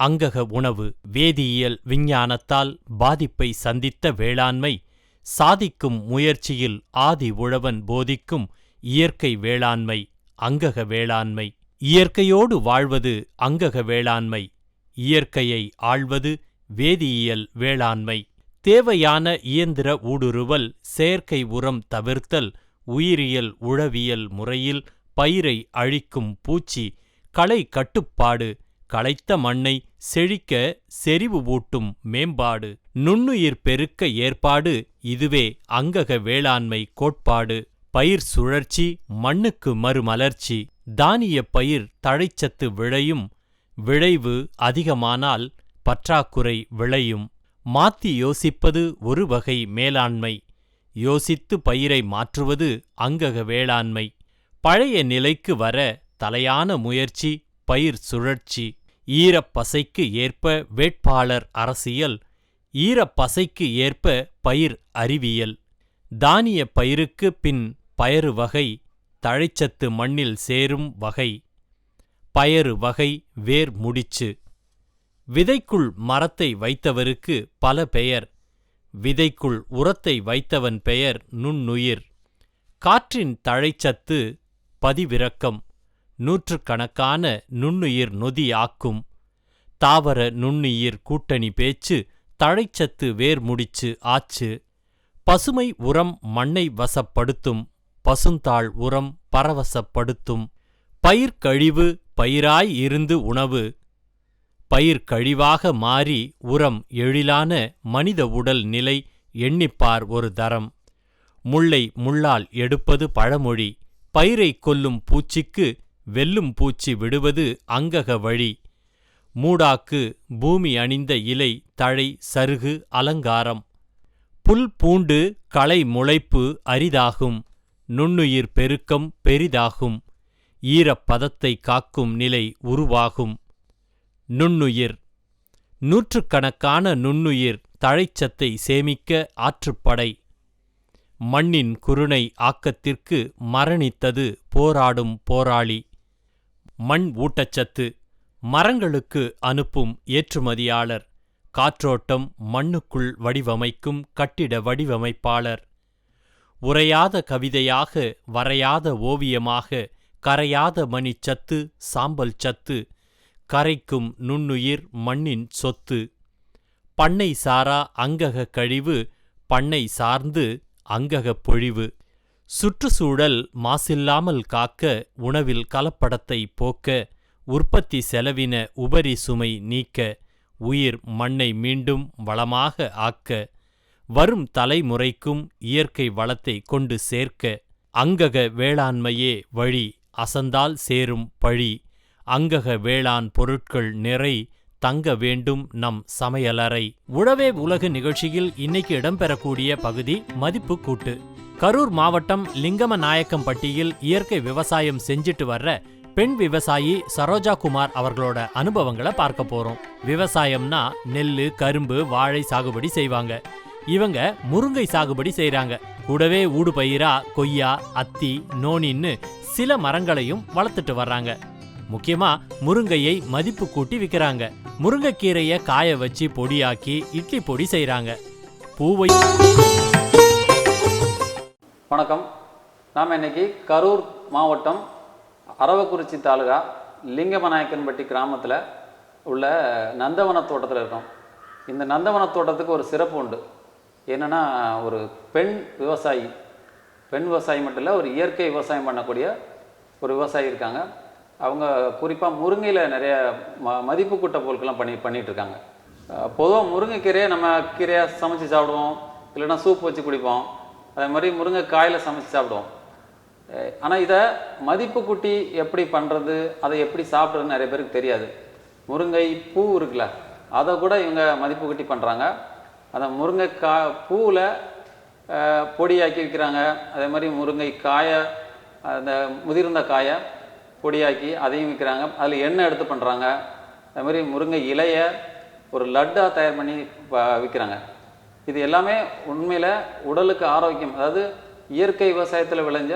அங்கக உணவு வேதியியல் விஞ்ஞானத்தால் பாதிப்பை சந்தித்த வேளாண்மை சாதிக்கும் முயற்சியில் ஆதி உழவன் போதிக்கும் இயற்கை வேளாண்மை அங்கக வேளாண்மை. இயற்கையோடு வாழ்வது அங்கக வேளாண்மை இயற்கையை ஆள்வது வேதியியல் வேளாண்மை. தேவையான இயந்திர ஊடுருவல் செயற்கை உரம் தவிர்த்தல் உயிரியல் உழவியல் முறையில் பயிரை அழிக்கும் பூச்சி களை கட்டுப்பாடு களைத்த மண்ணை செழிக்க செறிவு ஊட்டும் மேம்பாடு. நுண்ணுயிர் பெருக்க ஏற்பாடு இதுவே அங்கக வேளாண்மை கோட்பாடு. பயிர் சுழற்சி மண்ணுக்கு மறுமலர்ச்சி. தானிய பயிர் தழைச்சத்து விளையும் விளைவு அதிகமானால் பற்றாக்குறை விளையும். மாத்தி யோசிப்பது ஒரு வகை மேலாண்மை. யோசித்து பயிரை மாற்றுவது அங்கக வேளாண்மை. பழைய நிலைக்கு வர தலையான முயற்சி பயிர் சுழற்சி. ஈரப்பசைக்கு ஏற்ப வேட்பாளர் அரசியல் ஈரப்பசைக்கு ஏற்ப பயிர் அறிவியல். தானிய பயிருக்கு பின் பயறு வகை தழைச்சத்து மண்ணில் சேரும் வகை. பயறு வகை வேர் முடிச்சு. விதைக்குள் மரத்தை வைத்தவருக்கு பல பெயர். விதைக்குள் உரத்தை வைத்தவன் பெயர் நுண்ணுயிர். காற்றின் தழைச்சத்து பதிவிறக்கம். நூற்றுக்கணக்கான நுண்ணுயிர் நொதி ஆக்கும் தாவர நுண்ணுயிர் கூட்டணி பேச்சு தழைச்சத்து வேர் முடிச்சு ஆச்சு. பசுமை உரம் மண்ணை வசப்படுத்தும். பசுந்தாள் உரம் பரவசப்படுத்தும். பயிர்க்கழிவு பயிராய் இருந்து உணவு. பயிர்கழிவாக மாறி உரம் எழிலான மனித உடல் நிலை எண்ணிப்பார் ஒரு தரம். முள்ளை முள்ளால் எடுப்பது பழமொழி. பயிரை கொல்லும் பூச்சிக்கு வெல்லும் பூச்சி விடுவது அங்கக வழி. மூடாக்கு பூமி அணிந்த இலை தழை சருகு அலங்காரம். புல் பூண்டு களை முளைப்பு அரிதாகும். நுண்ணுயிர் பெருக்கம் பெரிதாகும். ஈரப்பதத்தை காக்கும் நிலை உருவாகும். நுண்ணுயிர். நூற்றுக்கணக்கான நுண்ணுயிர் தழைச்சத்தை சேமிக்க ஆற்றுப்படை. மண்ணின் குருணை ஆக்கத்திற்கு மரணித்தது போராடும் போராளி. மண் ஊட்டச்சத்து மரங்களுக்கு அனுப்பும் ஏற்றுமதியாளர். காற்றோட்டம் மண்ணுக்குள் வடிவமைக்கும் கட்டிட வடிவமைப்பாளர். உரையாத கவிதையாக வரையாத ஓவியமாக கரையாத மணிச்சத்து சாம்பல் சத்து கரைக்கும் நுண்ணுயிர் மண்ணின் சொத்து. பண்ணை சாரா அங்கக கழிவு பண்ணை சார்ந்து அங்ககப் பொழிவு. சுற்றுச்சூழல் மாசில்லாமல் காக்க உணவில் கலப்படத்தை போக்க உற்பத்தி செலவின உபரி சுமை நீக்க உயிர் மண்ணை மீண்டும் வளமாக ஆக்க வரும் தலைமுறைக்கும் இயற்கை வளத்தை கொண்டு சேர்க்க அங்கக வேளாண்மையே வழி அசந்தால் சேரும் பழி அங்கக வேளாண் பொருட்கள் நிறை தங்க வேண்டும் நம் சமையலறை. உழவே உலகு நிகழ்ச்சியில் இன்னைக்கு இடம்பெறக்கூடிய பகுதி மதிப்பு கூட்டு கரூர் மாவட்டம் லிங்கம நாயக்கம்பட்டியில் இயற்கை விவசாயம் செஞ்சுட்டு வர்ற பெண் விவசாயி சரோஜா குமார் அவர்களோட அனுபவங்களை பார்க்க போறோம். விவசாயம்னா நெல் கரும்பு வாழை சாகுபடி செய்வாங்க. இவங்க முருங்கை சாகுபடி செய்கிறாங்க கூடவே ஊடு பயிரா கொய்யா அத்தி நோனின்னு சில மரங்களையும் வளர்த்துட்டு வர்றாங்க. முக்கியமா முருங்கையை மதிப்பு கூட்டி விற்கிறாங்க முருங்கைக்கீரையை காய வச்சு பொடியாக்கி இட்லி பொடி செய்கிறாங்க பூவை வணக்கம். நாம் இன்னைக்கு கரூர் மாவட்டம் அரவக்குறிச்சி தாலுகா லிங்கமநாயக்கன்பட்டி கிராமத்தில் உள்ள நந்தவன தோட்டத்தில் இருக்கோம். இந்த நந்தவன தோட்டத்துக்கு ஒரு சிறப்பு உண்டு. என்னென்னா ஒரு பெண் விவசாயி பெண் விவசாயி மட்டும் இல்லை ஒரு இயற்கை விவசாயம் பண்ணக்கூடிய ஒரு விவசாயி இருக்காங்க. அவங்க குறிப்பாக முருங்கையில் நிறைய ம மதிப்பு கூட்ட பொருட்கள்லாம் பண்ணி பண்ணிகிட்டு இருக்காங்க. பொதுவாக முருங்கைக்கீரையை நம்ம கீரையாக சமைச்சு சாப்பிடுவோம். இல்லைன்னா சூப் வச்சு குடிப்போம். அதே மாதிரி முருங்கைக்காயில் சமைச்சு சாப்பிடுவோம். ஆனால் இதை மதிப்பு கூட்டி எப்படி பண்ணுறது அதை எப்படி சாப்பிட்றதுன்னு நிறைய பேருக்கு தெரியாது. முருங்கை பூ இருக்குல்ல அதை கூட இவங்க மதிப்பு கூட்டி பண்ணுறாங்க அந்த முருங்கைக்கா பூவில் பொடியாக்கி விற்கிறாங்க அதே மாதிரி முருங்கை காயை அந்த முதிர்ந்த காயை பொடியாக்கி அதையும் விற்கிறாங்க அதில் எண்ணெய் எடுத்து பண்ணுறாங்க அதே மாதிரி முருங்கை இலையை ஒரு லட்டாக தயார் பண்ணி ப- விற்கிறாங்க இது எல்லாமே உண்மையில் உடலுக்கு ஆரோக்கியம். அதாவது இயற்கை விவசாயத்தில் விளைஞ்ச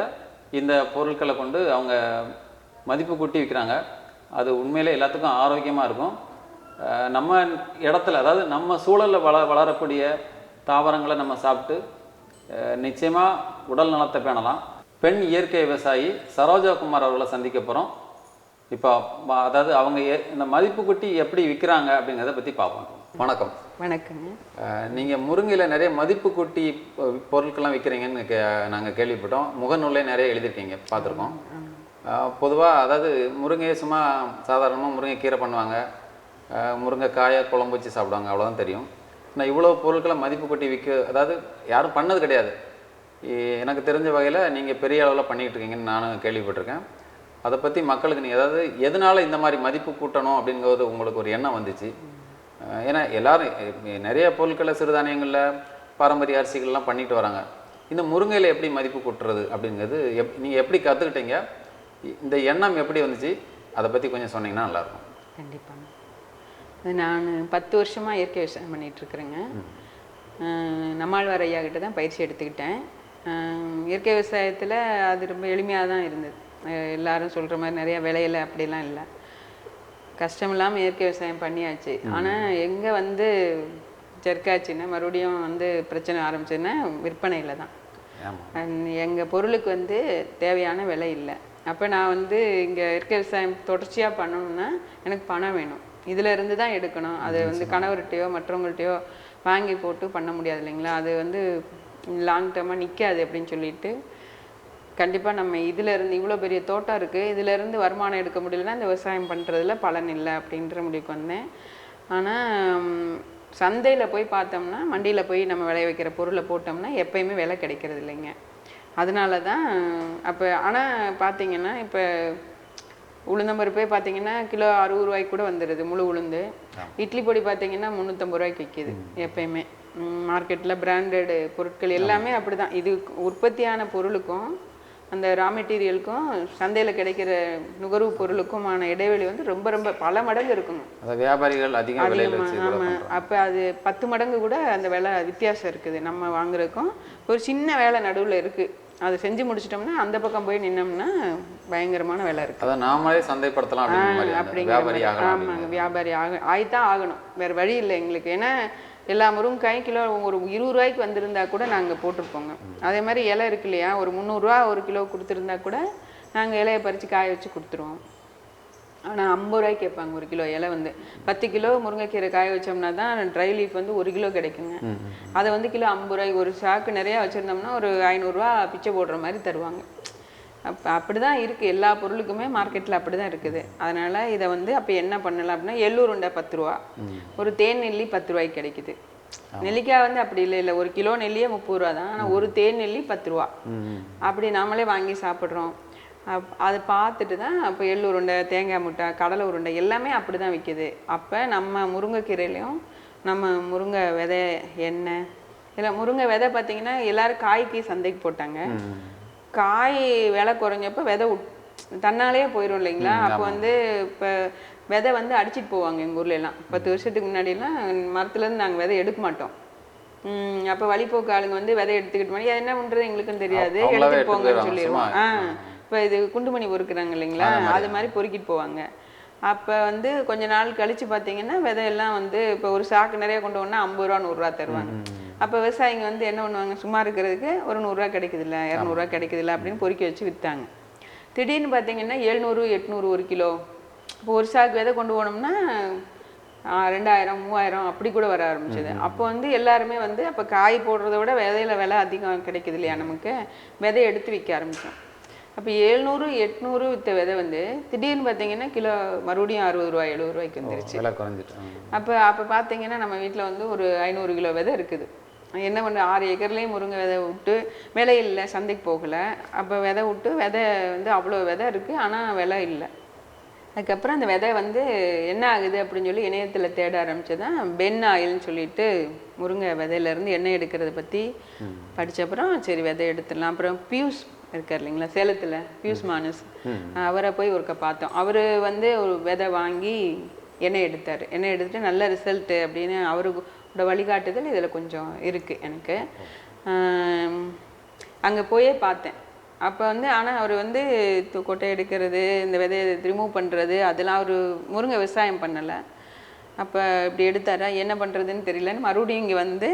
இந்த பொருட்களை கொண்டு அவங்க மதிப்பு கூட்டி விற்கிறாங்க அது உண்மையிலே எல்லாத்துக்கும் ஆரோக்கியமாக இருக்கும். நம்ம இடத்துல அதாவது நம்ம சூழலில் வள வளரக்கூடிய தாவரங்களை நம்ம சாப்பிட்டு நிச்சயமாக உடல் நலத்தை பேணலாம். பெண் இயற்கை விவசாயி சரோஜா குமார் அவர்களை சந்திக்க போகிறோம் இப்போ அதாவது அவங்க இந்த மதிப்பு குட்டி எப்படி விற்கிறாங்க அப்படிங்கிறத பற்றி பார்ப்போம். வணக்கம். வணக்கங்க நீங்கள் முருங்கையில் நிறைய மதிப்பு கூட்டி பொருட்கள்லாம் விற்கிறீங்கன்னு கே நாங்கள் கேள்விப்பட்டோம். முகநூல்லே நிறைய எழுதியிருக்கீங்க பார்த்துருக்கோம். பொதுவாக அதாவது முருங்கையை சும்மா சாதாரணமாக முருங்கை கீரை பண்ணுவாங்க. அஹ், முருங்கைக்காயை குழம்பு வச்சு சாப்பிடுவாங்க அவ்வளோதான் தெரியும். நான் இவ்வளோ பொருட்களை மதிப்பு கூட்டி விற்க அதாவது யாரும் பண்ணது கிடையாது. எனக்கு தெரிஞ்ச வகையில் நீங்கள் பெரிய அளவில் பண்ணிக்கிட்டு இருக்கீங்கன்னு நானும் கேள்விப்பட்டிருக்கேன். அதை பற்றி மக்களுக்கு நீங்கள் அதாவது எதனால இந்த மாதிரி மதிப்பு கூட்டணும் அப்படிங்கிறது உங்களுக்கு ஒரு எண்ணம் வந்துச்சு? ஏன்னா எல்லாரும் நிறைய பொருட்களை சிறுதானியங்களில் பாரம்பரிய அரிசிகள்லாம் பண்ணிட்டு வராங்க. இந்த முருங்கையில் எப்படி மதிப்பு கூட்டுறது அப்படிங்கிறது எப் நீங்கள் எப்படி கற்றுக்கிட்டீங்க இந்த எண்ணம் எப்படி வந்துச்சு? அதை பற்றி கொஞ்சம் சொன்னீங்கன்னா நல்லாயிருக்கும். கண்டிப்பாங்க அது நான் பத்து வருஷமாக இயற்கை விவசாயம் பண்ணிகிட்ருக்குறேங்க நம்மாழ்வார் ஐயா கிட்ட தான் பயிற்சி எடுத்துக்கிட்டேன். இயற்கை விவசாயத்தில் அது ரொம்ப எளிமையாக தான் இருந்தது எல்லாரும் சொல்கிற மாதிரி நிறைய விளையல அப்படிலாம் இல்லை. கஷ்டம் இல்லாமல் இயற்கை விவசாயம் பண்ணியாச்சு. ஆனால் எங்கே வந்து ஜெர்க்காச்சுன்னா மறுபடியும் வந்து பிரச்சனை ஆரம்பிச்சதுன்னா விற்பனையில் தான். எங்கள் பொருளுக்கு வந்து தேவையான விலை இல்லை. அப்போ நான் வந்து இங்கே இயற்கை விவசாயம் தொடர்ச்சியாக பண்ணணும்னா எனக்கு பணம் வேணும். இதுல இருந்து தான் எடுக்கணும். அது வந்து கணவர்கிட்டயோ மற்றவங்கள்ட்டயோ வாங்கி போட்டு பண்ண முடியாது இல்லைங்களா? அது வந்து லாங் டேர்மாக நிற்காது அப்படின்னு சொல்லிட்டு கண்டிப்பாக நம்ம இதுல இருந்து இவ்வளோ பெரிய தோட்டம் இருக்குது இதுல இருந்து வருமானம் எடுக்க முடியலன்னா இந்த விவசாயம் பண்ணுறதுல பலன் இல்லை அப்படின்ற முடிவுக்கு வந்தேன். ஆனால் சந்தையில் போய் பார்த்தோம்னா மண்டியில் போய் நம்ம விளைய வைக்கிற பொருளை போட்டோம்னா எப்பயுமே விலை கிடைக்கிறது இல்லைங்க. அதனால தான் அப்போ ஆனால் பார்த்தீங்கன்னா இப்போ உளுந்தம்பருப்பே பார்த்தீங்கன்னா கிலோ அறுபது ரூபாய்க்கு கூட வந்துடுது முழு உளுந்து. இட்லி பொடி பார்த்தீங்கன்னா முந்நூற்றம்பது ரூபாய்க்கு விற்கிது எப்பயுமே. மார்க்கெட்டில் பிராண்டடு பொருட்கள் எல்லாமே அப்படிதான். இது உற்பத்தியான பொருளுக்கும் அந்த ரா மெட்டீரியலுக்கும் சந்தையில் கிடைக்கிற நுகர்வு பொருளுக்குமான இடைவெளி வந்து ரொம்ப ரொம்ப பல மடங்கு இருக்குங்க. அதை வியாபாரிகள் அதிக ஆமாம் அப்போ அது பத்து மடங்கு கூட அந்த விலை வித்தியாசம் இருக்குது. நம்ம வாங்குறதுக்கும் ஒரு சின்ன வேலை நடுவில் இருக்குது அதை செஞ்சு முடிச்சிட்டோம்னா அந்த பக்கம் போய் நின்னோம்னா பயங்கரமான விலை இருக்குது அதை நாமளே சந்தைப்படுத்தலாம் அப்படிங்கிற அந்த ஆமாங்க வியாபாரி ஆக ஆயித்தான் ஆகணும். வேற வழி இல்லை எங்களுக்கு. ஏன்னா எல்லா முருங்கைக்காயும் கிலோ ஒரு இருபது ரூபாய்க்கு வந்திருந்தா கூட நாங்கள் போட்டிருப்போங்க. அதே மாதிரி இலை இருக்கு இல்லையா? ஒரு முந்நூறுரூவா ஒரு கிலோ கொடுத்துருந்தா கூட நாங்கள் இலையை பறித்து காய வச்சு கொடுத்துருவோம். ஆனால் ஐம்பது ரூபாய்க்கு கேட்பாங்க ஒரு கிலோ இலை வந்து. பத்து கிலோ முருங்கைக்கீரை காய வச்சோம்னா தான் ட்ரை லீஃப் வந்து ஒரு கிலோ கிடைக்குங்க. அதை வந்து கிலோ ஐம்பது ரூபாய்க்கு ஒரு சாக்கு நிறையா வச்சுருந்தோம்னா ஒரு ஐநூறுரூவா பிச்சை போடுற மாதிரி தருவாங்க. அப்போ அப்படி தான் இருக்குது எல்லா பொருளுக்குமே மார்க்கெட்டில் அப்படி தான் இருக்குது. அதனால் இதை வந்து அப்போ என்ன பண்ணலாம் அப்படின்னா எள்ளூர் உண்டை பத்து ரூபா ஒரு தேன் நெல்லி பத்து ரூபாய்க்கு கிடைக்குது. நெல்லிக்காய் வந்து அப்படி இல்லை இல்லை. ஒரு கிலோ நெல்லியே முப்பது ரூபா தான். ஆனால் ஒரு தேன் நெல்லி பத்து ரூபா. அப்படி நாமளே வாங்கி சாப்பிட்றோம். அப் அதை பார்த்துட்டு தான் அப்போ எள்ளு உருண்டை தேங்காய் முட்டை கடலை உருண்டை எல்லாமே அப்படி தான் விற்கிது அப்போ நம்ம முருங்கைக்கீரையிலையும் நம்ம முருங்கை விதை எண்ணெய் இல்லை முருங்கை விதை பார்த்தீங்கன்னா எல்லாரும் காய்க்கு சந்தைக்கு போட்டாங்க. காய் விலை குறைஞ்சப்போ விதை உட் தன்னாலே போயிடும் இல்லைங்களா? அப்போ வந்து இப்போ விதை வந்து அடிச்சிட்டு போவாங்க எங்கள் ஊர்ல எல்லாம். பத்து வருஷத்துக்கு முன்னாடிலாம் மரத்துலேருந்து நாங்கள் விதை எடுக்க மாட்டோம். அப்போ வழிபோக்கு ஆளுங்க வந்து விதை எடுத்துக்கிட்டு போய் என்ன பண்ணுறது எங்களுக்கும் தெரியாது. எடுத்துட்டு போங்கன்னு சொல்லிடுவோம். ஆ இப்போ இது குண்டுமணி பொறுக்குறாங்க இல்லைங்களா? அது மாதிரி பொறுக்கிட்டு போவாங்க. அப்போ வந்து கொஞ்ச நாள் கழிச்சு பார்த்தீங்கன்னா விதையெல்லாம் வந்து இப்போ ஒரு சாக்கு நிறைய கொண்டு போனா ஐம்பது ரூபா நூறுரூவா தருவாங்க. அப்போ விவசாயிங்க வந்து என்ன பண்ணுவாங்க? சும்மா இருக்கிறதுக்கு ஒரு நூறுரூவா கிடைக்குதுல்ல இரநூறுவா கிடைக்குதுல்ல அப்படின்னு பொறுக்கி வச்சு விற்றாங்க திடீர்னு பார்த்தீங்கன்னா எழுநூறு எட்நூறு ஒரு கிலோ. இப்போ ஒரு சாக்கு விதை கொண்டு போனோம்னா ரெண்டாயிரம் மூவாயிரம் அப்படி கூட வர ஆரம்பிச்சது. அப்போ வந்து எல்லாருமே வந்து அப்போ காய் போடுறத விட விதையில விலை அதிகம் கிடைக்குது இல்லையா நமக்கு? விதை எடுத்து விற்க ஆரம்பிச்சோம். அப்போ எழுநூறு எட்நூறு வித்த விதை வந்து திடீர்னு பார்த்தீங்கன்னா கிலோ மறுபடியும் அறுபது ரூபாய் எழுபது ரூபாய்க்கு வந்துருச்சு. அப்போ அப்போ பார்த்தீங்கன்னா நம்ம வீட்டில் வந்து ஒரு ஐநூறு கிலோ விதை இருக்குது. என்ன பண்ண ஆறு ஏக்கர்லேயும் முருங்கை விதை விட்டு விலை இல்லை சந்தைக்கு போகலை. அப்போ விதை விட்டு விதை வந்து அவ்வளோ விதை இருக்குது ஆனால் விலை இல்லை. அதுக்கப்புறம் அந்த விதை வந்து என்ன ஆகுது அப்படின்னு சொல்லி இணையத்தில் தேட ஆரம்பிச்சதான் பென் ஆயில்னு சொல்லிட்டு முருங்கை விதையிலேருந்து எண்ணெய் எடுக்கிறத பற்றி படிச்சப்புறம் சரி விதை எடுத்துடலாம். அப்புறம் பியூஸ் இருக்கார் இல்லைங்களா சேலத்தில் பியூஸ் மானஸ். அவரை போய் ஒருக்க பார்த்தோம். அவர் வந்து ஒரு விதை வாங்கி எண்ணெய் எடுத்தார். எண்ணெய் எடுத்துட்டு நல்ல ரிசல்ட்டு அப்படின்னு அவரோட வழிகாட்டுதல் இதில் கொஞ்சம் இருக்குது எனக்கு. அங்கே போயே பார்த்தேன். அப்போ வந்து ஆனால் அவர் வந்து கொட்டை எடுக்கிறது இந்த விதையை ரிமூவ் பண்ணுறது அதெல்லாம் அவர் முருங்கை விவசாயம் பண்ணலை. அப்போ இப்படி எடுத்தாரா என்ன பண்ணுறதுன்னு தெரியலன்னு மறுபடியும் இங்கே வந்து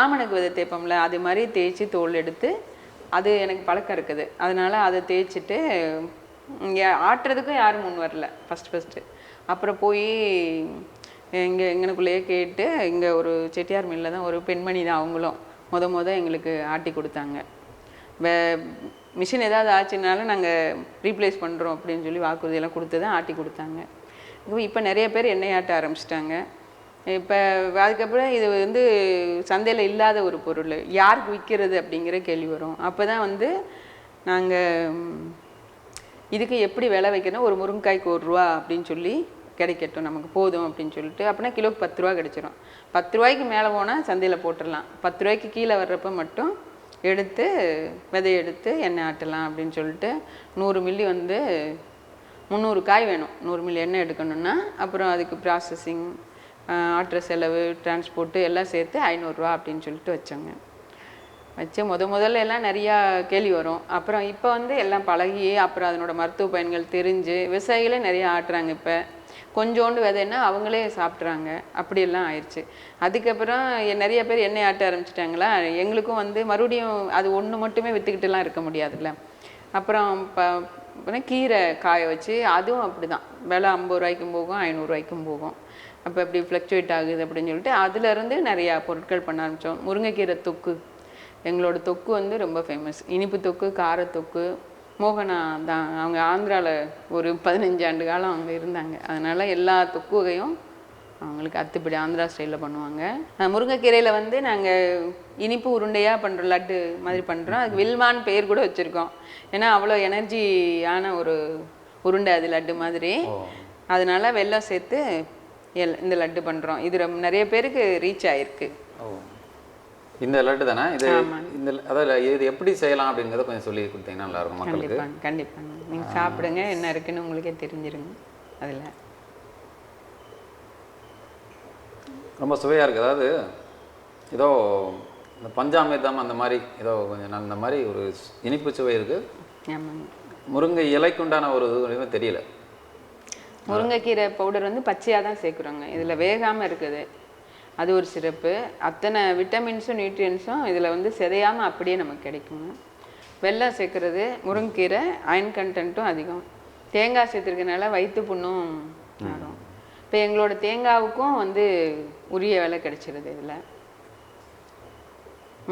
ஆமணக்கு விதை தேய்ப்போம்ல அது மாதிரி தேய்ச்சி தோல் எடுத்து அது எனக்கு பழக்கம் இருக்குது. அதனால் அதை தேய்ச்சிட்டு இங்கே ஆட்டுறதுக்கும் யாரும் முன் வரல ஃபஸ்ட்டு ஃபஸ்ட்டு அப்புறம் போய் இங்கே எங்களுக்குள்ளேயே கேட்டு இங்கே ஒரு செட்டியார் மில்லில் தான் ஒரு பெண்மணி தான் அவங்களும். முத முத எங்களுக்கு ஆட்டி கொடுத்தாங்க. வே மிஷின் ஏதாவது ஆச்சுனாலும் நாங்கள் ரீப்ளேஸ் பண்ணுறோம் அப்படின்னு சொல்லி வாக்குறுதியெல்லாம் கொடுத்து தான் ஆட்டி கொடுத்தாங்க. இப்போ நிறைய பேர் எண்ணெய் ஆட்ட ஆரம்பிச்சிட்டாங்க. இப்போ அதுக்கப்புறம் இது வந்து சந்தையில் இல்லாத ஒரு பொருள். யாருக்கு விற்கிறது அப்படிங்கிற கேள்வி வரும். அப்போ தான் வந்து நாங்கள் இதுக்கு எப்படி விலை வைக்கணும்? ஒரு முருங்கைக்காய்க்கு ஒரு ரூபா அப்படின்னு சொல்லி கிடைக்கட்டும் நமக்கு போதும் அப்படின்னு சொல்லிட்டு அப்படின்னா கிலோக்கு பத்து ரூபா கிடைச்சிரும். பத்து ரூபாய்க்கு மேலே போனால் சந்தையில் போட்டுடலாம். பத்து ரூபாய்க்கு கீழே வர்றப்ப மட்டும் எடுத்து விதை எடுத்து எண்ணெய் ஆட்டலாம் அப்படின்னு சொல்லிட்டு நூறு மில்லி வந்து முந்நூறு காய் வேணும். நூறு மில்லி எண்ணெய் எடுக்கணும்னா அப்புறம் அதுக்கு ப்ராசஸிங் ஆட்டுற செலவு டிரான்ஸ்போர்ட்டு எல்லாம் சேர்த்து ஐநூறுரூவா அப்படின்னு சொல்லிட்டு வச்சோங்க. வச்சு முத முதல்ல எல்லாம் நிறையா கேள்வி வரும். அப்புறம் இப்போ வந்து எல்லாம் பழகி அப்புறம் அதனோட மருத்துவ பயன்கள் தெரிஞ்சு விவசாயிகளே நிறையா ஆட்டுறாங்க இப்போ. கொஞ்சோண்டு விதைன்னா அவங்களே சாப்பிட்றாங்க. அப்படியெல்லாம் ஆயிடுச்சு. அதுக்கப்புறம் நிறைய பேர் எண்ணெய் ஆட்ட ஆரம்பிச்சிட்டாங்களா? எங்களுக்கும் வந்து மறுபடியும் அது ஒன்று மட்டுமே விற்றுக்கிட்டுலாம் இருக்க முடியாதுல்ல. அப்புறம் ப அப்புறம் கீரை காய வச்சு அதுவும் அப்படி தான் விலை ஐம்பது ரூபாய்க்கும் போகும் ஐநூறுரூவாய்க்கும் போகும். அப்போ இப்படி ஃப்ளக்சுவேட் ஆகுது அப்படின்னு சொல்லிட்டு அதுலேருந்து நிறையா பொருட்கள் பண்ண ஆரம்பித்தோம் முருங்கைக்கீரை தொக்கு. எங்களோட தொக்கு வந்து ரொம்ப ஃபேமஸ் இனிப்பு தொக்கு கார தொக்கு மோகனா தான் அவங்க ஆந்திராவில் ஒரு பதினஞ்சு ஆண்டு காலம் அவங்க இருந்தாங்க. அதனால எல்லா தொக்கு வகையும் அவங்களுக்கு அத்துப்படி ஆந்திரா ஸ்டைலில் பண்ணுவாங்க. முருங்கைக்கீரையில் வந்து நாங்கள் இனிப்பு உருண்டையாக பண்ணுறோம் லட்டு மாதிரி பண்ணுறோம் அதுக்கு வில்மான் பேர் கூட வச்சுருக்கோம். ஏன்னா அவ்வளோ எனர்ஜியான ஒரு உருண்டை அது லட்டு மாதிரி. அதனால வெல்லம் சேர்த்து எல் இந்த லட்டு பண்ணுறோம் இது ரொம்ப நிறைய பேருக்கு ரீச் ஆயிருக்கு. ஓ. இந்த லட்டு தானே? இது இந்த அதாவது இது எப்படி செய்யலாம் அப்படிங்கிறத கொஞ்சம் சொல்லி கொடுத்தீங்கன்னா நல்லா இருக்கும் மக்களுக்கு. கண்டிப்பாங்க கண்டிப்பாங்க. நீங்கள் சாப்பிடுங்க என்ன இருக்குன்னு உங்களுக்கே தெரிஞ்சிருங்க அதில். ரொம்ப சுவையாக இருக்குது அதாவது ஏதோ இந்த பஞ்சாமிர்தம் அந்த மாதிரி ஏதோ கொஞ்சம் அந்த மாதிரி ஒரு இனிப்பு சுவை இருக்குது முருங்கை இலைக்குண்டான ஒரு இது தெரியல. முருங்கைக்கீரை பவுடர் வந்து பச்சையாக தான் சேர்க்குறோங்க. இதில் வேகாமல் இருக்குது. அது ஒரு சிறப்பு. அத்தனை விட்டமின்ஸும் நியூட்ரியன்ஸும் இதில் வந்து சிதையாமல் அப்படியே நமக்கு கிடைக்குங்க வெல்லம் சேர்க்குறது முருங்கைக்கீரை அயன் கண்டென்ட்டும் அதிகம். தேங்காய் சேர்த்துருக்கனால வயிற்று புண்ணும் ஆகும் இப்போ எங்களோட தேங்காவுக்கும் வந்து உரிய விலை கிடைச்சிருது இதில்.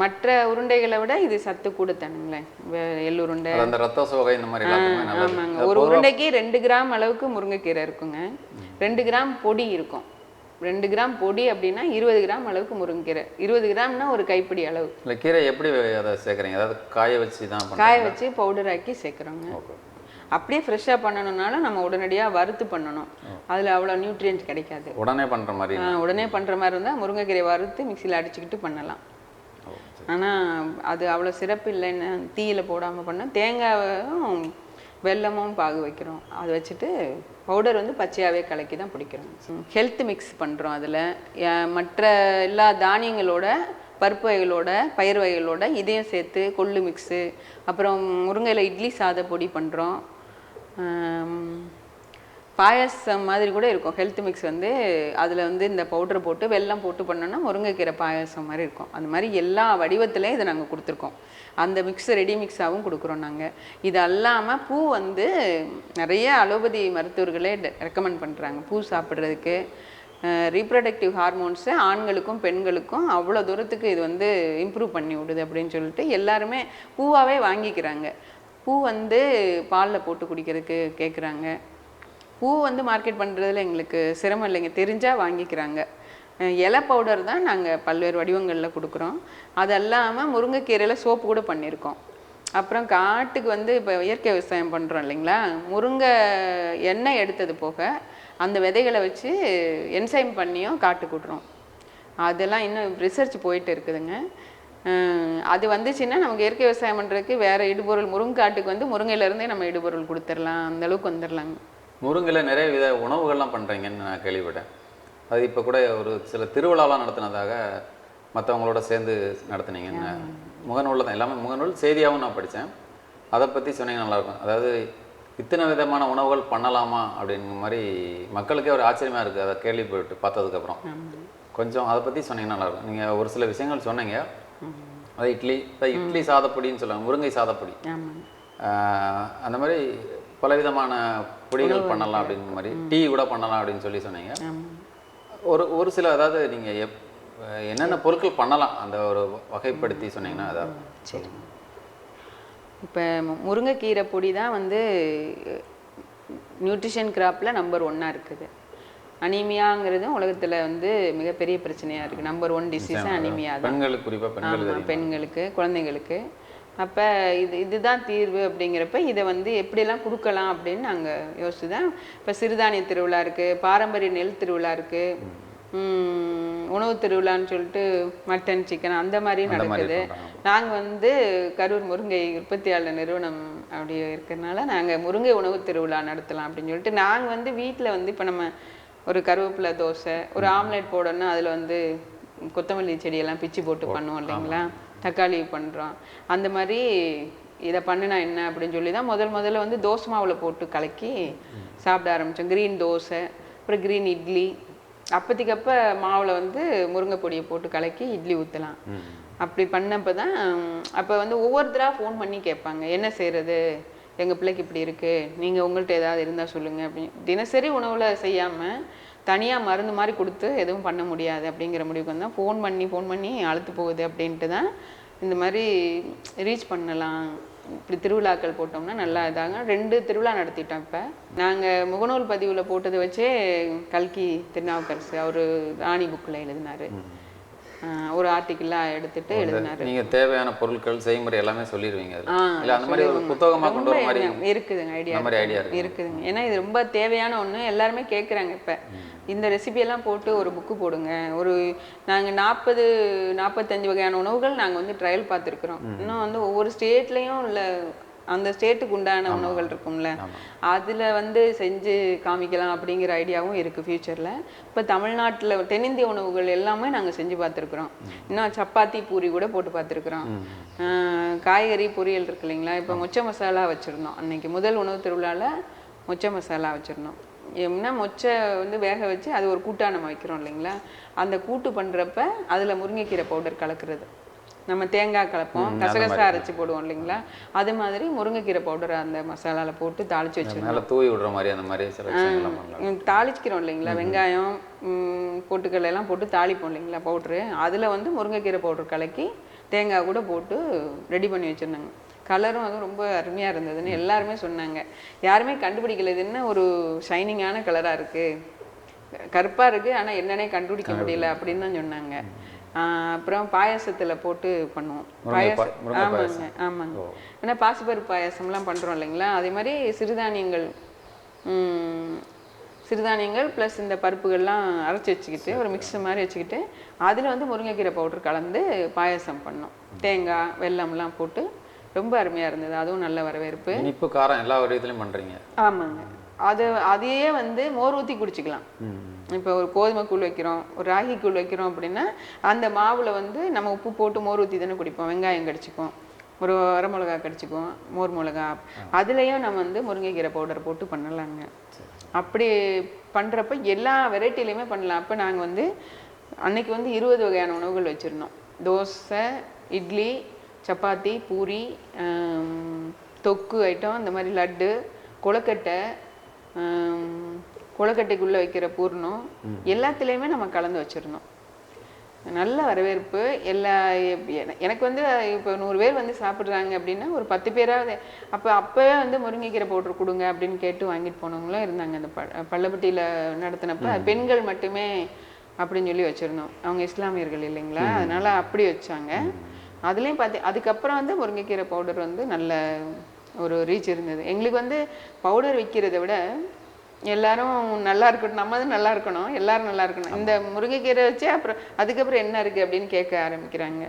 மற்ற உருண்டைகளை விட இது சத்து கூட தானுங்களேன் எள்ளுருண்டை அது அந்த ரத்த சோகை இந்த மாதிரி ஆமாங்க. ஒரு உருண்டைக்கு ரெண்டு கிராம் அளவுக்கு முருங்கைக்கீரை இருக்குங்க. ரெண்டு கிராம் பொடி இருக்கும். ரெண்டு கிராம் பொடி அப்படின்னா இருபது கிராம் அளவுக்கு முருங்கைக்கீரை. இருபது கிராம்னா ஒரு கைப்பிடி அளவு. இல்லை கீரை எப்படி அதை சேர்க்குறீங்க? அதாவது காய வச்சு தான் காய வச்சு பவுடர் ஆக்கி சேர்க்குறோங்க. அப்படியே ஃப்ரெஷ்ஷாக பண்ணணும்னாலும் நம்ம உடனடியாக வறுத்து பண்ணணும். அதில் அவ்வளோ நியூட்ரியன்ஸ் கிடைக்காது. உடனே பண்ணுற மாதிரி உடனே பண்ணுற மாதிரி இருந்தால் முருங்கைக்கீரை வறுத்து மிக்சியில் அடிச்சுக்கிட்டு பண்ணலாம். ஆனால் அது அவ்வளோ சிறப்பு இல்லைன்னு தீயில போடாமல் பண்ணால் தேங்காயும் வெல்லமும் பாகு வைக்கிறோம். அதை வச்சுட்டு பவுடர் வந்து பச்சையாகவே கலக்கி தான் பிடிக்கிறோம். ஹெல்த் மிக்ஸ் பண்ணுறோம் அதில். மற்ற எல்லா தானியங்களோட பருப்பு வகைகளோட பயிர் வகைகளோட இதையும் சேர்த்து கொள்ளு மிக்ஸு அப்புறம் முருங்கையில் இட்லி சாத பொடி பண்ணுறோம் பாயாசம் மாதிரி கூட இருக்கும். ஹெல்த் மிக்ஸ் வந்து அதில் வந்து இந்த பவுடர் போட்டு வெல்லம் போட்டு பண்ணோன்னா முருங்கைக்கீரை பாயாசம் மாதிரி இருக்கும். அந்த மாதிரி எல்லா வடிவத்திலையும் இதை நாங்கள் கொடுத்துருக்கோம். அந்த மிக்ஸ் ரெடி மிக்ஸாகவும் கொடுக்குறோம் நாங்கள் இது அல்லாமல் பூ வந்து நிறைய அலோபதி மருத்துவர்களே ரெக்கமெண்ட் பண்ணுறாங்க பூ சாப்பிட்றதுக்கு ரீப்ரடக்டிவ் ஹார்மோன்ஸு ஆண்களுக்கும் பெண்களுக்கும் அவ்வளோ தூரத்துக்கு இது வந்து இம்ப்ரூவ் பண்ணி விடுது அப்படின்னு சொல்லிட்டு எல்லாருமே பூவாகவே வாங்கிக்கிறாங்க. பூ வந்து பாலில் போட்டு குடிக்கிறதுக்கு கேட்குறாங்க பூ வந்து மார்க்கெட் பண்ணுறதுல எங்களுக்கு சிரமம் இல்லைங்க. தெரிஞ்சால் வாங்கிக்கிறாங்க. இலை பவுடர் தான் நாங்கள் பல்வேறு வடிவங்களில் கொடுக்குறோம். அது இல்லாமல் முருங்கைக்கீரையில் சோப்பு கூட பண்ணியிருக்கோம். அப்புறம் காட்டுக்கு வந்து இப்போ இயற்கை விவசாயம் பண்ணுறோம் இல்லைங்களா? முருங்கை எண்ணெய் எடுத்தது போக அந்த விதைகளை வச்சு என்சைம் பண்ணியும் காட்டு கூட்டுறோம் அதெல்லாம் இன்னும் ரிசர்ச் போயிட்டு இருக்குதுங்க. அது வந்துச்சுன்னா நமக்கு இயற்கை விவசாயம் பண்ணுறதுக்கு வேறு இடுபொருள் முருங்காட்டுக்கு வந்து முருங்கையிலேருந்தே நம்ம இடுபொருள் கொடுத்துடலாம். அந்த அளவுக்கு வந்துடலாங்க. முருங்கையில் நிறைய வித உணவுகள்லாம் பண்ணுறீங்கன்னு நான் கேள்விப்பட்டேன். அது இப்போ கூட ஒரு சில திருவிழாலாம் நடத்தினதாக மற்றவங்களோட சேர்ந்து நடத்துனீங்கன்னு முகநூலில் தான் எல்லாமே முகநூல் செய்தியாகவும் நான் படித்தேன் அதை பற்றி சொன்னீங்க நல்லாயிருக்கும். அதாவது இத்தனை விதமான உணவுகள் பண்ணலாமா அப்படிங்கிற மாதிரி மக்களுக்கே ஒரு ஆச்சரியமாக இருக்குது அதை கேள்விப்பட்டு பார்த்ததுக்கப்புறம். கொஞ்சம் அதை பற்றி சொன்னீங்கன்னா நல்லா இருக்கும் நீங்கள் ஒரு சில விஷயங்கள் சொன்னீங்க. அது இட்லி இப்போ இட்லி சாதப்பொடின்னு சொல்லுவாங்க முருங்கை சாதப்பொடி. அந்த மாதிரி பலவிதமான பொடிகள் பண்ணலாம் அப்படிங்கிற மாதிரி டீ கூட பண்ணலாம் அப்படின்னு சொல்லி சொன்னீங்க. ஒரு ஒரு சில அதாவது நீங்கள் எப் என்னென்ன பொருட்கள் பண்ணலாம் அந்த ஒரு வகைப்படுத்தி சொன்னீங்கன்னா அதாவது சரி. இப்போ முருங்கைக்கீரை பொடி தான் வந்து நியூட்ரிஷன் கிராப்பில் நம்பர் ஒன்னாக இருக்குது. அனீமியாங்கிறதும் உலகத்தில் வந்து மிகப்பெரிய பிரச்சனையாக இருக்குது நம்பர் ஒன் டிசீஸ் அனீமியா தான். குறிப்பாக பெண்களுக்கு குழந்தைங்களுக்கு அப்போ இது இதுதான் தீர்வு அப்படிங்கிறப்ப இதை வந்து எப்படியெல்லாம் கொடுக்கலாம் அப்படின்னு நாங்கள் யோசிச்சு தான் இப்போ சிறுதானிய திருவிழா இருக்குது பாரம்பரிய நெல் திருவிழா இருக்குது உணவு திருவிழான்னு சொல்லிட்டு மட்டன் சிக்கன் அந்த மாதிரி நடக்குது. நாங்கள் வந்து கரூர் முருங்கை உற்பத்தியாளர் நிறுவனம் அப்படி இருக்கிறதுனால நாங்கள் முருங்கை உணவு திருவிழா நடத்தலாம் அப்படின்னு சொல்லிட்டு நாங்கள் வந்து வீட்டில் வந்து இப்போ நம்ம ஒரு கருவேப்பிலை தோசை ஒரு ஆம்லெட் போடணும்னா அதில் வந்து கொத்தமல்லி செடியெல்லாம் பிச்சு போட்டு பண்ணுவோம் இல்லைங்களா? தக்காளி பண்ணுறோம் அந்த மாதிரி இதை பண்ணுனா என்ன அப்படின்னு சொல்லி தான் முதல் முதல்ல வந்து தோசை மாவில் போட்டு கலக்கி சாப்பிட ஆரம்பித்தோம் க்ரீன் தோசை அப்புறம் க்ரீன் இட்லி. அப்போதைக்கப்ப மாவில் வந்து முருங்கை பொடியை போட்டு கலக்கி இட்லி ஊற்றலாம் அப்படி பண்ணப்போ தான் அப்போ வந்து ஒவ்வொருத்தராக ஃபோன் பண்ணி கேட்பாங்க. என்ன செய்கிறது எங்கள் பிள்ளைக்கு இப்படி இருக்குது நீங்கள் உங்கள்கிட்ட ஏதாவது இருந்தால் சொல்லுங்கள் அப்படின்னு தினசரி உணவில் செய்யாமல் தனியாக மருந்து மாதிரி கொடுத்து எதுவும் பண்ண முடியாது அப்படிங்கிற முடிவுக்கு வந்தால் ஃபோன் பண்ணி ஃபோன் பண்ணி அழுத்து போகுது அப்படின்ட்டு தான் இந்த மாதிரி ரீச் பண்ணலாம். இப்படி திருவிழாக்கள் போட்டோம்னா நல்லா இதாங்க. ரெண்டு திருவிழா நடத்திட்டோம் இப்போ. நாங்கள் முகநூல் பதிவில் போட்டதை வச்சே கல்கி திருநாவுக்கரசு அவர் ராணி புக்கில் எழுதினார். ஒரு ஆர்டிக்கிளாக எடுத்துட்டு எழுதினாரு. நீங்க தேவையான பொருட்கள் செய்முறை எல்லாமே சொல்லிடுவீங்க இல்ல அந்த மாதிரி ஒரு புத்தகமா கொண்டு வர மாதிரி இருக்குதுங்க ஐடியா மாதிரி ஐடியா இருக்கு இருக்குதுங்க. ஏன்னா இது ரொம்ப தேவையான ஒண்ணு. எல்லாருமே கேட்குறாங்க இப்போ. இந்த ரெசிபி எல்லாம் போட்டு ஒரு புக்கு போடுங்க. ஒரு நாங்க நாற்பது நாற்பத்தஞ்சு வகையான உணவுகள் நாங்க வந்து ட்ரையல் பார்த்துருக்குறோம். இன்னும் வந்து ஒவ்வொரு ஸ்டேட்லேயும் உள்ள அந்த ஸ்டேட்டுக்கு உண்டான உணவுகள் இருக்கும்ல. அதுல வந்து செஞ்சு காமிக்கலாம் அப்படிங்கிற ஐடியாவும் இருக்கு ஃபியூச்சர்ல இப்போ தமிழ்நாட்டுல தென்னிந்திய உணவுகள் எல்லாமே நாங்க செஞ்சு பார்த்துருக்குறோம். இன்னும் சப்பாத்தி பூரி கூட போட்டு பார்த்துருக்குறோம். காய்கறி பொரியல் இருக்கு இல்லைங்களா? இப்போ மொச்சை மசாலா வச்சுருந்தோம். அன்னைக்கு முதல் உணவு திருவிழாவில் மொச்சை மசாலா வச்சுருந்தோம். என்ன மொச்சை வந்து வேக வச்சு அது ஒரு கூட்டா நம்ம வைக்கிறோம் இல்லைங்களா? அந்த கூட்டு பண்ணுறப்ப அதில் முருங்கைக்கீரை பவுடர் கலக்கிறது. நம்ம தேங்காய் கலப்போம் கசகசா அரைச்சி போடுவோம் இல்லைங்களா? அது மாதிரி முருங்கைக்கீரை பவுடர் அந்த மசாலால போட்டு தாளிச்சு வச்சிருந்தோம் மேல தூவி விடுற மாதிரி அந்த மாதிரி சில விஷயங்கள்லாம் பண்ணலாம். ம், தாளிக்கிறோம் இல்லைங்களா? வெங்காயம் பொட்டுக்கடலை எல்லாம் போட்டு தாளிப்போம் இல்லைங்களா பவுட்ரு அதில் வந்து முருங்கைக்கீரை பவுடர் கலக்கி தேங்காய் கூட போட்டு ரெடி பண்ணி வச்சுருந்தாங்க கலரும் அதுவும் ரொம்ப அருமையாக இருந்ததுன்னு எல்லாருமே சொன்னாங்க. யாருமே கண்டுபிடிக்கல இது என்ன ஒரு ஷைனிங்கான கலராக இருக்குது கருப்பாக இருக்குது ஆனால் என்னன்னே கண்டுபிடிக்க முடியல அப்படின்னு தான் சொன்னாங்க. அப்புறம் பாயாசத்தில் போட்டு பண்ணுவோம். பாயாசம். ஆமாங்க. ஆமாங்க ஏன்னா பாசிப்பருப்பு பாயாசம்லாம் பண்ணுறோம் இல்லைங்களா? அதே மாதிரி சிறுதானியங்கள் சிறுதானியங்கள் ப்ளஸ் இந்த பருப்புகள்லாம் அரைச்சி வச்சுக்கிட்டு ஒரு மிக்ஸர் மாதிரி வச்சுக்கிட்டு அதில் வந்து முருங்கைக்கீரை பவுடர் கலந்து பாயாசம் பண்ணோம். தேங்காய் வெல்லம்லாம் போட்டு ரொம்ப அருமையாக இருந்தது. அதுவும் நல்ல வரவேற்பு. இனிப்பு காரம் எல்லா வடிவத்திலையும் பண்றீங்க. ஆமாங்க. அது அதையே வந்து மோர் ஊற்றி குடிச்சிக்கலாம். இப்போ ஒரு கோதுமை கூழ் வைக்கிறோம் ஒரு ராகி கூழ் வைக்கிறோம் அப்படின்னா அந்த மாவில் வந்து நம்ம உப்பு போட்டு மோர் ஊற்றி தானே குடிப்போம். வெங்காயம் கடிச்சிப்போம் ஒரு அரை மிளகா கடிச்சிக்குவோம் மோர் மிளகா. அதுலேயும் நம்ம வந்து முருங்கைக்கீரை பவுடர் போட்டு பண்ணலாங்க. அப்படி பண்ணுறப்ப எல்லா வெரைட்டிலையுமே பண்ணலாம். அப்போ நாங்கள் வந்து அன்னைக்கு வந்து இருபது வகையான உணவுகள் வச்சுருந்தோம். தோசை இட்லி சப்பாத்தி பூரி தொக்கு ஐட்டம் இந்த மாதிரி லட்டு கொழுக்கட்டை கொழுக்கட்டைக்குள்ளே வைக்கிற பூர்ணம் எல்லாத்துலேயுமே நம்ம கலந்து வச்சுருந்தோம் நல்ல வரவேற்பு. எல்லா என- எனக்கு வந்து இப்போ நூறு பேர் வந்து சாப்பிட்றாங்க அப்படின்னா ஒரு பத்து பேராவது அப்போ அப்போவே வந்து முருங்கைக்கீரை பவுடர் கொடுங்க அப்படின்னு கேட்டு வாங்கிட்டு போனவங்களும் இருந்தாங்க. அந்த ப பள்ளப்பட்டியில் நடத்தினப்ப பெண்கள் மட்டுமே அப்படின்னு சொல்லி வச்சுருந்தோம். அவங்க இஸ்லாமியர்கள் இல்லைங்களா? அதனால அப்படி வச்சாங்க. அதுலேயும் பார்த்து அதுக்கப்புறம் வந்து முருங்கைக்கீரை பவுடர் வந்து நல்ல ஒரு ரீச் இருந்தது. எங்களுக்கு வந்து பவுடர் விற்கிறத விட எல்லாரும் நல்லா இருக்கட்டும் நம்ம தான் நல்லா இருக்கணும் எல்லாரும் நல்லா இருக்கணும். இந்த முருங்கைக்கீரை வச்சு அப்புறம் அதுக்கப்புறம் என்ன இருக்கு அப்படின்னு கேட்க ஆரம்பிக்கிறாங்க.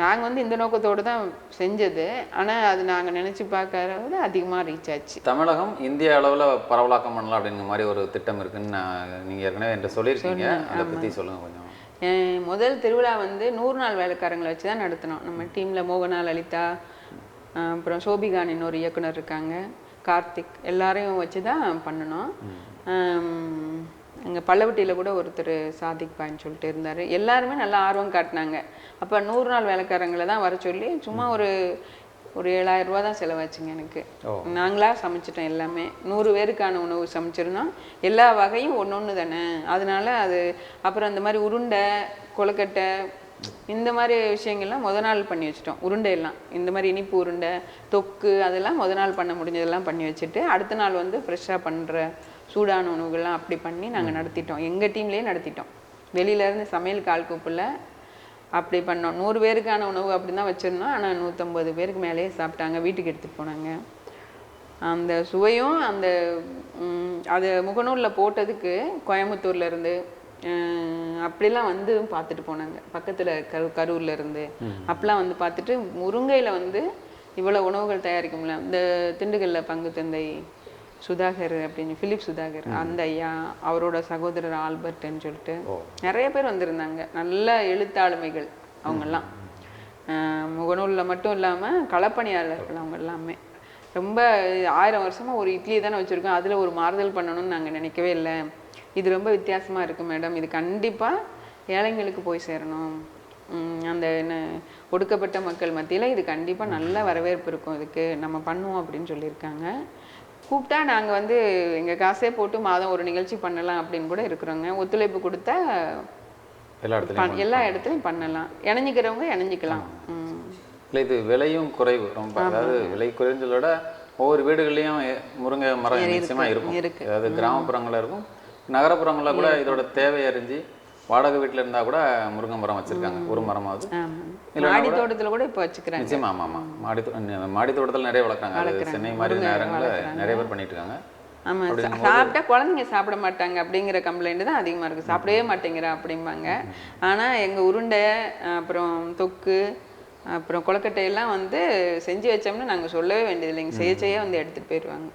நாங்க வந்து இந்த நோக்கத்தோடு தான் செஞ்சது. ஆனா அது நாங்க நினைச்சு பார்க்கறத விட அதிகமா ரீச் ஆச்சு. தமிழகம் இந்திய அளவுல பரவலாக்கம் பண்ணலாம் அப்படிங்கிற மாதிரி ஒரு திட்டம் இருக்குன்னு நான் நீங்க ஏற்கனவே என்கிட்ட சொல்லியிருக்கீங்க. அதை பத்தி சொல்லுங்க கொஞ்சம். முதல் திருவிழா வந்து நூறு நாள் வேலைக்காரங்களை வச்சு தான் நடத்தினோம். நம்ம டீம்ல மோகனா லலிதா அப்புறம் சோபிகான் இன்னொரு இயக்குனர் இருக்காங்க. கார்த்திக் எல்லாரையும் வச்சு தான் பண்ணணும் எங்கள் பள்ளவட்டியில் கூட ஒருத்தர் சாதிக் பாயின்னு சொல்லிட்டு இருந்தார். எல்லாருமே நல்லா ஆர்வம் காட்டினாங்க. அப்போ நூறு நாள் வேலைக்காரங்களை தான் வர சொல்லி சும்மா ஒரு ஒரு ஏழாயிரம் ரூபா தான் செலவாச்சுங்க எனக்கு. நாங்களா சமைச்சிட்டோம் எல்லாமே. நூறு பேருக்கான உணவு சமைச்சிருந்தோம். எல்லா வகையும் ஒன்று ஒன்று தானே அதனால அது அப்புறம் அந்த மாதிரி உருண்டை கொழுக்கட்டை இந்த மாதிரி விஷயங்கள்லாம் முத நாள் பண்ணி வச்சிட்டோம். உருண்டை எல்லாம். இந்த மாதிரி இனிப்பு உருண்டை தொக்கு அதெல்லாம் முத நாள் பண்ண முடிஞ்சதெல்லாம் பண்ணி வச்சுட்டு அடுத்த நாள் வந்து ஃப்ரெஷ்ஷாக பண்ணுற சூடான உணவுகள்லாம் அப்படி பண்ணி நாங்கள் நடத்திட்டோம். எங்கள் டீம்லேயே நடத்திட்டோம். வெளியில இருந்து சமையல் கால் கூப்பிடல அப்படி பண்ணோம். நூறு பேருக்கான உணவு அப்படி தான் வச்சுருந்தோம். ஆனால் நூற்றம்பது பேருக்கு மேலேயே சாப்பிட்டாங்க. வீட்டுக்கு எடுத்துகிட்டு போனாங்க. அந்த சுவையும் அந்த அது முகநூலில் போட்டதுக்கு கோயம்புத்தூர்ல இருந்து அஹ், அப்படிலாம் வந்து பார்த்துட்டு போனாங்க. பக்கத்தில் கரு கரூர்ல இருந்து. அப்படிலாம் வந்து பார்த்துட்டு முருங்கையில் வந்து இவ்வளோ உணவுகள் தயாரிக்க முடியல இந்த திண்டுக்கல்ல பங்கு தந்தை சுதாகர் அப்படின்னு பிலிப் சுதாகர் அந்த ஐயா அவரோட சகோதரர் ஆல்பர்ட்னு சொல்லிட்டு நிறைய பேர் வந்திருந்தாங்க. நல்ல எழுத்தாளுமைகள் அவங்கெல்லாம். முகநூல்ல மட்டும் இல்லாம களப்பணியாளர்கள் அவங்க எல்லாமே. ரொம்ப ஆயிரம் வருஷமா ஒரு இட்லி தானே வச்சிருக்கோம். அதுல ஒரு மாறுதல் பண்ணணும்னு நாங்க நினைக்கவே இல்லை. இது ரொம்ப வித்தியாசமா இருக்கு மேடம் இது கண்டிப்பா ஏழைங்களுக்கு போய் சேரணும். அந்த என்ன ஒடுக்கப்பட்ட மக்கள் மத்தியில இது கண்டிப்பா நல்ல வரவேற்பு இருக்கும் இதுக்கு. நம்ம பண்ணுவோம் அப்படின்னு சொல்லியிருக்காங்க. கூப்பிட்டா நாங்க வந்து எங்க காசே போட்டு மாதம் ஒரு நிகழ்ச்சி பண்ணலாம் அப்படின்னு கூட இருக்கிறோங்க. ஒத்துழைப்பு கொடுத்தா எல்லா இடத்துலையும் எல்லா இடத்துலையும் பண்ணலாம். இணைஞ்சிக்கிறவங்க இணைஞ்சிக்கலாம். இல்லை இது விலையும் குறைவு. ரொம்ப அதாவது விலை குறைஞ்சதை விட ஒவ்வொரு வீடுகள்லையும் முருங்கை மரம் நிச்சயமா இருக்கும். இருக்கு. அதாவது கிராமப்புறங்கள்ல இருக்கும். நகரப்புறங்கள்ல கூட இதோட தேவை அறிஞ்சு வாடகை வீட்டுல இருந்தா கூட முருங்கை மரம் வச்சிருக்காங்க. ஒரு மரமாவது. மாடி தோட்டத்துல கூட இப்போ வச்சுக்கிறாங்க. நிச்சயமா ஆமா ஆமா. மாடி மாடி தோட்டத்தில் நிறைய வளர்க்குறாங்க. அது சென்னை மாதிரி நேரங்கள்ல நிறைய பேர் பண்ணிட்டு இருக்காங்க ஆமா. சா- சாப்பிட்டா குழந்தைங்க சாப்பிட மாட்டாங்க அப்படிங்கிற கம்ப்ளைண்ட் தான் அதிகமா இருக்கு. சாப்பிடவே மாட்டேங்கிறா அப்படிம்பாங்க. ஆனா எங்க உருண்டை அப்புறம் தொக்கு அப்புறம் கொழுக்கட்டை எல்லாம் வந்து செஞ்சு வச்சோம்னா நாங்க சொல்லவே வேண்டியதில்லைங்க செய்ய செய்ய வந்து எடுத்துட்டு போயிடுவாங்க